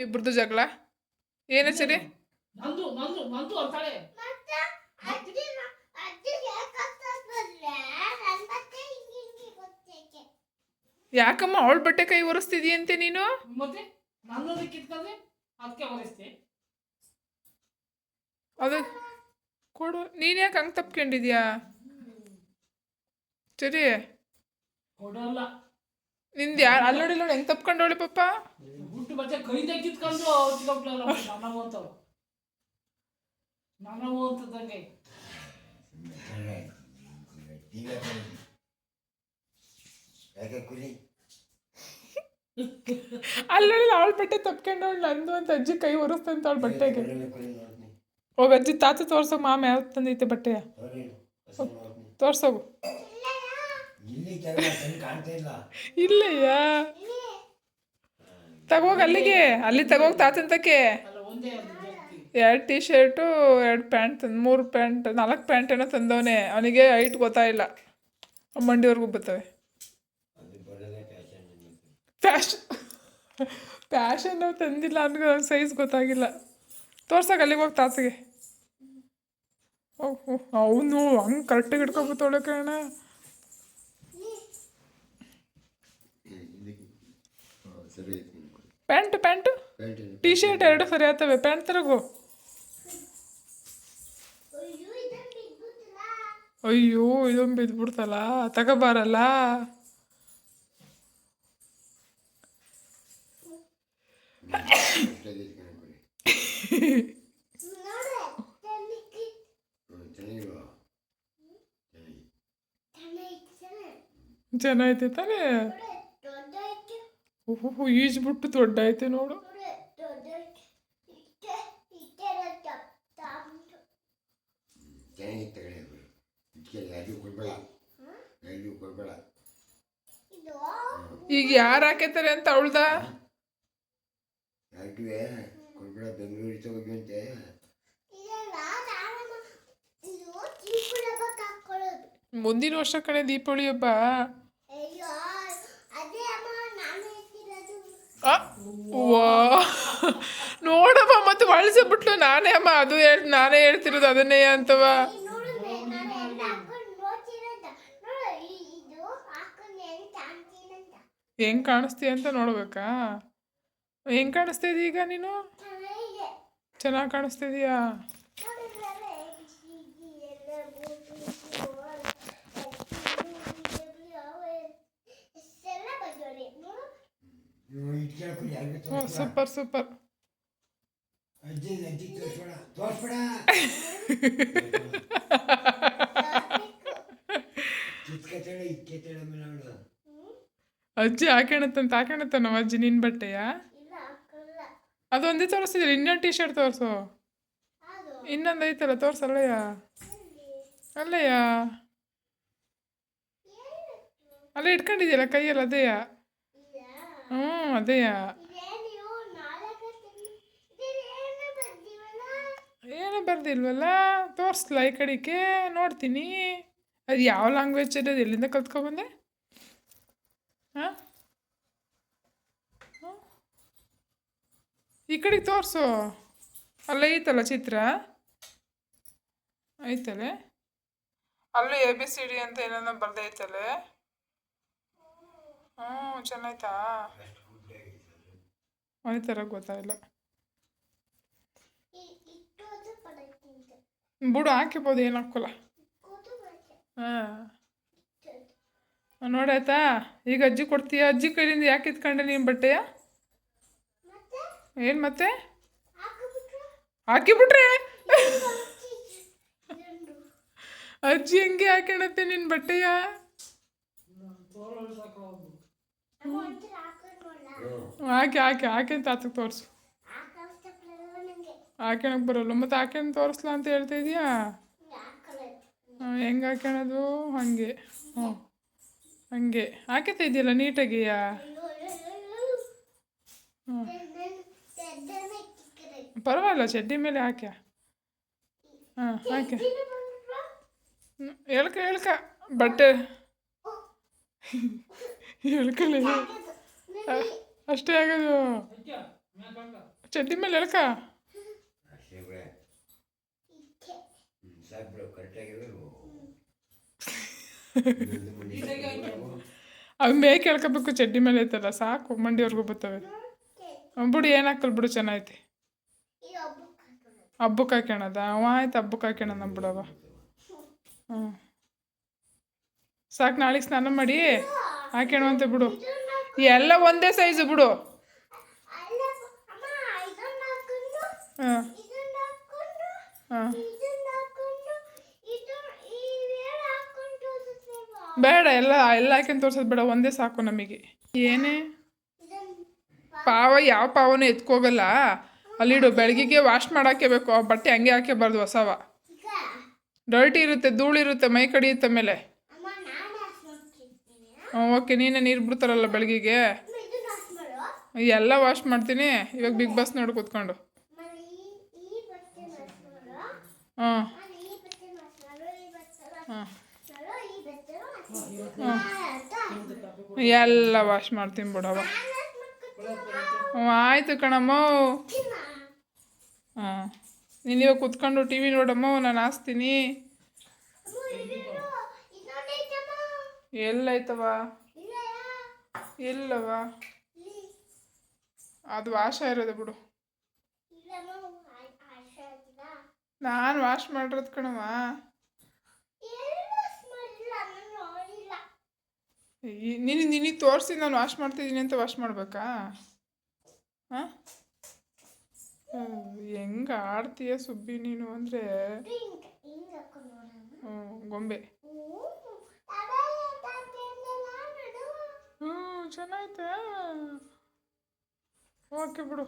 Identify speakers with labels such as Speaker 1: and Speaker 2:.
Speaker 1: ಇಬ್ರದ್ದು ಜಗಳ? ಏನೇ ಸರಿ ಯಾಕಮ್ಮ ಅವಳ ಬಟ್ಟೆ ಕೈ ಒರೆಸ್ತಿದೀಯಂತೆ ನೀನು? ಅದು ಕೊಡು. ನೀನ್ ಯಾಕೆ ಹಂಗೆ ತಪ್ಕೊಂಡಿದ್ಯಾ ಸರಿ.
Speaker 2: ನಿಂದ
Speaker 1: ನಿಂದು ಯಾರು ಅಲ್ಲೋಡಿ ನೋಡಿ ಹೆಂಗ್ ಹೆಂಗೆ ತಪ್ಕೊಂಡವಳೆ ಪಾಪ?
Speaker 2: ಹುಟ್ಟು ಬಟ್ಟೆ ಕೈದೆ ಕಿತ್ಕೊಂಡು ಹಚ್ಕೊಂಡ್ಲಲ್ಲ ನನವು ಅಂತವು ನನವು ಅಂತದಂಗೆ
Speaker 1: ಅಲ್ಲಿ ಅವಳ ಬಟ್ಟೆ ತಪ್ಕೊಂಡವಳು ನಂದು ಅಂತ ಅಜ್ಜಿ ಕೈ ಒರೆಸ್ತಂತ ಅವಳ ಬಟ್ಟೆಗೆ. ಹೋಗ ಅಜ್ಜಿ ತಾತ ತೋರ್ಸೋಗ ಮಾಮ ಯಾವ ತಂದೈತೆ ಬಟ್ಟೆಯ? ತೋರ್ಸೋಗು.
Speaker 3: ಇಲ್ಲಿ ಕೆಳಗೆ ಕಣ್ಣು ಕಾಣ್ತಾ ಇಲ್ಲ
Speaker 1: ಇಲ್ಲಯ್ಯ. ತಗೋಗ್ ಅಲ್ಲಿಗೆ ಅಲ್ಲಿ ತಗೋಗ ತಾತಂತಕ್ಕೆ
Speaker 2: ಅಲ್ಲ ಒಂದೇ
Speaker 1: ಎರಡು ಟಿ ಶರ್ಟು ಎರಡು ಪ್ಯಾಂಟ್ ತಂದು ಮೂರು ಪ್ಯಾಂಟ್ ನಾಲ್ಕು ಪ್ಯಾಂಟ್ ಏನೋ ತಂದವನೆ. ಅವನಿಗೆ ಹೈಟ್ ಗೊತ್ತಾಯಿಲ್ಲ ಮಂಡಿವರೆಗೂ ಬರ್ತವೆ
Speaker 3: ಫ್ಯಾಷನ್
Speaker 1: ಫ್ಯಾಷನ್ ತಂದಿಲ್ಲ ಅವ್ನಿಗೆ ಸೈಜ್ ಗೊತ್ತಾಗಿಲ್ಲ. ತೋರ್ಸಕ್ಕೆ ಅಲ್ಲಿಗೆ ಹೋಗಿ ತಾತಗೆ. ಓಹ್ ಅವನು ಹಂಗೆ ಕರೆಕ್ಟಾಗಿ ಹಿಡ್ಕೊಬತ್ತವಳೆ ಕಣ
Speaker 3: ಸರಿ
Speaker 1: ಪ್ಯಾಂಟ್, ಪ್ಯಾಂಟು? ಟೀ ಶರ್ಟ್ ಎರಡು ಸರಿ ಆಗ್ತವೆ. ಪ್ಯಾಂಟ್ ತರಗು.
Speaker 4: ಅಯ್ಯೋ,
Speaker 1: ಇದೊಂದು ಬಿದ್ಬಿಡ್ತಲ್ಲ. ತಗೋಬಾರಲ್ಲ.
Speaker 3: ಚೆನ್ನಾಗಿ ಕಣೆ ಕುರಿ
Speaker 4: ನೋಡು ತಣ್ಣಕ್ಕೆ
Speaker 3: ಹ್ಞೂ ಚೆನ್ನಾಗಿಲ್ವಾ ಚೆನ್ನಾಗಿ
Speaker 4: ತಣ್ಣೈತೆ
Speaker 1: ಚೆನ್ನಾಗೈತೆ ತಾನೇ
Speaker 4: ನೋಡು ದೊಡ್ಡ ಐತೆ
Speaker 1: ಓಹೋ ಈಜ್ಬಿಟ್ಟು ದೊಡ್ಡ ಐತೆ ನೋಡು. ಈಗ ಯಾರು ಹಾಕೈತಾರೆ ಅಂತ ಅವಳ್ದ?
Speaker 3: ಬೆಂಗಳೂರಿಗೆ
Speaker 1: ಮುಂದಿನ ವರ್ಷ ಕಡೆ ದೀಪಾವಳಿ ಹಬ್ಬ
Speaker 4: ಅಯ್ಯೋ ಅದೇ ಅಮ್ಮ ನಾನು ಹೇಳ್ತಿರೋದು
Speaker 1: ಆ, ವಾ ನೋಡಮ್ಮ ಮತ್ತೆ ಬಳಸಿಬಿಟ್ಲು ನಾನೇ ಅಮ್ಮ ಅದು ಹೇಳ್ ನಾನೇ ಹೇಳ್ತಿರೋದು ಅದನ್ನೇ ಅಂತವ
Speaker 4: ಹೆಂಗ್
Speaker 1: ಕಾಣಿಸ್ತೀಯ ಅಂತ ನೋಡ್ಬೇಕಾ? ಹೆಂಗ್ ಕಾಣಿಸ್ತಿದೀಯ ಈಗ ನೀನು? ಚೆನ್ನಾಗಿ ಕಾಣಿಸ್ತಿದೀಯಾ
Speaker 4: ನೋಡಿದ್ರಲ್ಲ ABCD ಎಲ್ಲ ಮೂರು, ಮೂರು, ಎಷ್ಟೆಲ್ಲ ಬಂದವ್ರೆ ನೋಡು
Speaker 3: ನೀವು
Speaker 1: ಓ ಸೂಪರ್ ಸೂಪರ್
Speaker 3: ಅಜ್ಜಿ ಅಜ್ಜಿ ತೋರಿಸ್ಬೇಡ ಅವಳು
Speaker 1: ಅಜ್ಜಿ ಅಜ್ಜಿ ನಿನ್ ಬಟ್ಟೆಯ?
Speaker 4: ಇಲ್ಲ ಹಾಕಲ್ಲ
Speaker 1: ಅದು ಒಂದೇ ತೋರಿಸ್ತಿದ್ರಿ ಇನ್ನೊಂದು ಟೀ ಶರ್ಟ್ ತೋರಿಸು.
Speaker 4: ಅದು
Speaker 1: ಇನ್ನೊಂದು ಐತಲ್ಲ ತೋರ್ಸಲ್ಲಯ್ಯ ಅಲ್ಲಯ್ಯ. ಅಲ್ಲ ಇಟ್ಕೊಂಡಿದ್ಯಲ್ಲ ಕೈಯಲ್ಲಿ, ಅದೇಯ? ಹ್ಞೂ ಅದೇಯ
Speaker 4: ಇದೇ ನೀವು ನಾಲ್ಕು ಇದೇನು ಬರ್ತೀವಲ್ಲ
Speaker 1: ಏನು ಬರ್ದಿಲ್ವಲ್ಲ? ತೋರಿಸ್ಲಾ ಈ ಕಡೆಗೆ, ನೋಡ್ತೀನಿ. ಅದು ಯಾವ ಲ್ಯಾಂಗ್ವೇಜ್ ಅದು ಎಲ್ಲಿಂದ ಕಲ್ತ್ಕೊಬಂದೆ ಹಾಂ? ಈ ಕಡೆಗೆ ತೋರಿಸು. ಅಲ್ಲೇ ಐತಲ್ಲ ಚಿತ್ರ? ಐತಲೆ? ಅಲ್ಲೂ ಎ ಬಿ ಸಿ ಡಿ ಅಂತ ಏನೋ ಬರ್ದೈತಲೆ ಹ್ಞೂ ಚೆನ್ನಾಯ್ತಾ? ಒಂದೇ ಥರ ಗೊತ್ತಾಗಿಲ್ಲ ಬುಡು ಹಾಕಿಬೋದು ಏನು ಹಾಕೋಲ್ಲ ಹಾಂ. ನೋಡಾಯ್ತಾ ಈಗ ಅಜ್ಜಿ ಕೊಡ್ತೀಯ? ಅಜ್ಜಿ ಕೈಲಿಂದ ಯಾಕೆ ಇತ್ಕೊಂಡೆ ನೀನು ಬಟ್ಟೆಯ? ಏನು ಮತ್ತೆ?
Speaker 4: ಹಾಕಿಬಿಟ್ರೆ?
Speaker 1: ಅಜ್ಜಿ ಹೆಂಗೆ ಹಾಕ್ಯಣತ್ತೆ ನಿನ್ನ ಬಟ್ಟೆಯ? ಹಾಕಿ ಹಾಕಿ ಹಾಕಿ ಅಂತ ಆತಕ್ಕೆ ತೋರಿಸು. ಹಾಕ್ಯಣಕ್ಕೆ ಬರೋಲ್ಲ. ಮತ್ತೆ ಹಾಕ್ಯಣ್ ತೋರಿಸ್ಲಾ ಅಂತ ಹೇಳ್ತಾ ಇದೀಯಾ? ಹೆಂಗೆ ಹಾಕ್ಯಣದು ಹಾಗೆ. ಹ್ಞೂ ಹಂಗೆ. ಹಾಕಿತಾ ಇದೆಯಲ್ಲ ನೀಟಾಗಿಯಾ ಹ್ಞೂ ಪರವಾಗಿಲ್ಲ, ಚಡ್ಡಿ ಮೇಲೆ ಹಾಕ್ಯ? ಹಾಂ, ಹಾಕ್ಯ. ಹೇಳ್ಕ ಹೇಳ್ಕ ಬಟ್ಟೆ. ಹೇಳ್ಕಲಿ ಅಷ್ಟೇ ಆಗೋದು. ಚಡ್ಡಿ ಮೇಲೆ ಎಳ್ಕ
Speaker 3: ಅಷ್ಟೇ ಬಿಡ
Speaker 4: ಇಕ್ಕೆ
Speaker 3: ಹ್ಞೂ ಸಾಕು ಬಿಡು ಕರೆಕ್ಟಾಗಿರೋದು
Speaker 1: ಅವು ಮೇ ಕೇಳ್ಕೊಬೇಕು ಚಡ್ಡಿ ಮೇಲೆ ಐತಲ್ಲ ಸಾಕು ಮಂಡಿವರೆಗೂ ಬರ್ತವೆ. ಬಿಡು ಬಿಡು ಹಾಕಲ್ ಬಿಡು ಚೆನ್ನಾಗೈತಿ.
Speaker 4: ಹಬ್ಬಕ್ಕೆ
Speaker 1: ಹಾಕೋಣದ ಹಾಕ್ಯಣದ ಅವ ಆಯ್ತು ಹಬ್ಬಕ್ಕೆ ಹಾಕ್ಯಣ ಬಿಡವ ಹ್ಞೂ ಸಾಕು ನಾಳೆಗೆ ಸ್ನಾನ ಮಾಡಿ ಹಾಕ್ಯಣವಂತೆ ಬಿಡು. ಎಲ್ಲ ಒಂದೇ ಸೈಜು ಬಿಡು. ಹಾಂ. ಬೇಡ, ಎಲ್ಲ ಎಲ್ಲ ಹಾಕ್ಯಂತ ತೋರ್ಸೋದು ಬೇಡ, ಒಂದೇ ಸಾಕು ನಮಗೆ. ಏನೇ? ಪಾವ, ಯಾವ ಪಾವನೂ ಎತ್ಕೋಗಲ್ಲ. ಅಲ್ಲಿಡು ಬೆಳಗಿಗೆ ವಾಶ್ ಮಾಡಾಕೇಬೇಕು ಆ ಬಟ್ಟೆ ಹಂಗೆ ಹಾಕೇಬಾರ್ದು ಹೊಸವ. ಡರ್ಟಿ ಇರುತ್ತೆ ಧೂಳಿರುತ್ತೆ ಮೈ ಕಡಿಯುತ್ತೆ ಮೇಲೆ ಓಕೆ ನೀನೇ ನೀರು ಬಿಡ್ತಾರಲ್ಲ ಬೆಳಗಿಗೆ.
Speaker 4: ಅಮ್ಮ ಇದನ್ನ ವಾಶ್ ಮಾಡು
Speaker 1: ಎಲ್ಲ ವಾಶ್ ಮಾಡ್ತೀನಿ, ಇವಾಗ ಬಿಗ್ ಬಾಸ್ ನೋಡಿ ಕೂತ್ಕೊಂಡು. ಹಾಂ ಹಾಂ
Speaker 4: ಮಾಡು ಈ ಬಟ್ಟೆ ವಾಶ್ ಮಾಡು
Speaker 1: ಎಲ್ಲ ವಾಶ್ ಮಾಡ್ತೀನಿ ಬಿಡವ ಹ್ಞೂ ಆಯಿತು ಕಣಮ್ಮ. ಹಾಂ. ನೀನು ಇವಾಗ ಕೂತ್ಕೊಂಡು ಟಿ ವಿ ನೋಡಮ್ಮ, ನಾನು ಹಾಸ್ತೀನಿ.
Speaker 4: ಎಲ್ಲಾಯ್ತವ
Speaker 1: ಎಲ್ಲವ ಅದು ವಾಶ ಇರೋದು ಬಿಡು. ನಾನು ವಾಶ್ ಮಾಡಿರೋದು ಕಣವ
Speaker 4: ಎಲ್ಲಿ ವಾಶ್ ಮಾಡಿಲ್ಲ ನಾನು ನೋಡಿಲ್ಲ
Speaker 1: ನಿನ್ನ ನಿನಗೆ ತೋರಿಸಿ ನಾನು ವಾಶ್ ಮಾಡ್ತಿದ್ದೀನಿ ಅಂತ ವಾಶ್ ಮಾಡ್ಬೇಕಾ? ಹಾಂ? ಹೆಂಗೆ ಆಡ್ತೀಯ ಸುಬ್ಬಿ ನೀನು ಅಂದರೆ?
Speaker 4: ಹ್ಞೂ ಗೊಂಬೆ.
Speaker 1: ಹ್ಞೂ ಚೆನ್ನಾಯ್ತಾ ಓಕೆ ಬಿಡು.